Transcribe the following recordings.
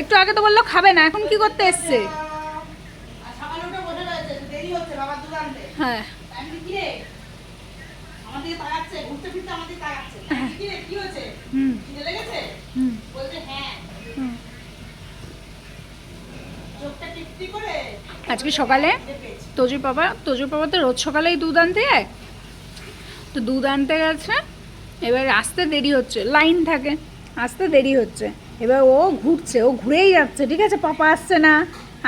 একটু আগে তো বলল খাবে না এখন কি করতে এসছে। হ্যাঁ আমি বলি, "কি রে?" আমার দিকে তাকাচ্ছে, ঘুরতে ফিরতে আমার দিকে তাকাচ্ছে। আমি বলি, "কি রে, কি হয়েছে? হুম হুম "হ্যাঁ।" হুম। চোখটা টিপটি করে আজকে সকালে। তোজুর বাবা তোজুর বাবা তো রোজ সকালেই দুধ আনতে যায় তো দুধ আনতে গেছে এবার আসতে দেরি হচ্ছে লাইন থাকে আসতে দেরি হচ্ছে এবার ও ঘুরছে, ও ঘুরেই যাচ্ছে। ঠিক আছে, পাপা আসছে না,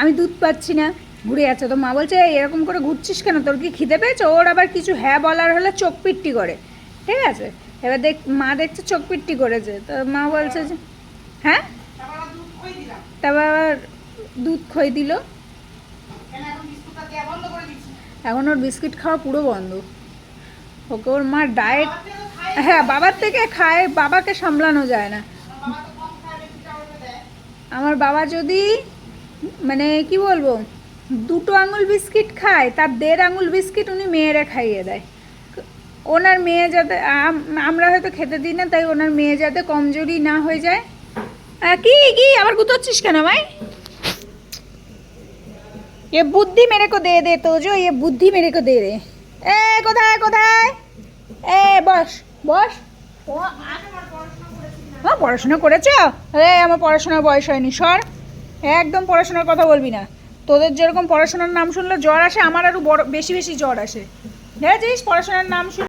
আমি দুধ পাচ্ছি না। ঘুরে যাচ্ছে। তো মা বলছে এরকম করে ঘুরছিস কেন? তোর কি খিদে পেয়েছে? ওর আবার কিছু হ্যাঁ বলার হলে চোখ পিট্টি করে। ঠিক আছে? এবার দেখ, মা দেখছে চোখ পিট্টি করেছে। তো মা বলছে যে হ্যাঁ? তারপর আবার দুধ খই দিল। এখন ওর বিস্কিট খাওয়া পুরো বন্ধ। ওকে ওর মা ডায়েট হ্যাঁ বাবার থেকে খায়, বাবাকে সামলানো যায় না বাবা তো কম খায়, বেশিটা ওকে দেয়। আমার বাবা যদি মানে কি বলব, দুটো আঙুল বিস্কিট খায়, তার দেড় আঙুল বিস্কিট উনি মেয়েরা খাইয়ে দেয়। ওনার মেয়ে যাতে আমরা হয়তো খেতে দিই না, তাই ওনার মেয়ে যাতে কমজোরি না হয়ে যায়। কি কি, আবার গুতোচ্ছিস কেন ভাই? এ বুদ্ধি মেরে কো দে দে তোজো, এ বুদ্ধি মেরে কো দে দে এ, কোথায় কোথায়? এ, বস বস। হ্যাঁ পড়াশোনা করেছ? আরে, আমার পড়াশোনার বয়স হয়নি, সর। একদম পড়াশোনার কথা বলবি না। তোদের যেরকম পড়াশোনার নাম শুনলে জ্বর আসে, আমার আরও বড়, বেশি বেশি জ্বর আসে। হ্যাঁ দেখেছিস পড়াশোনার নাম শুন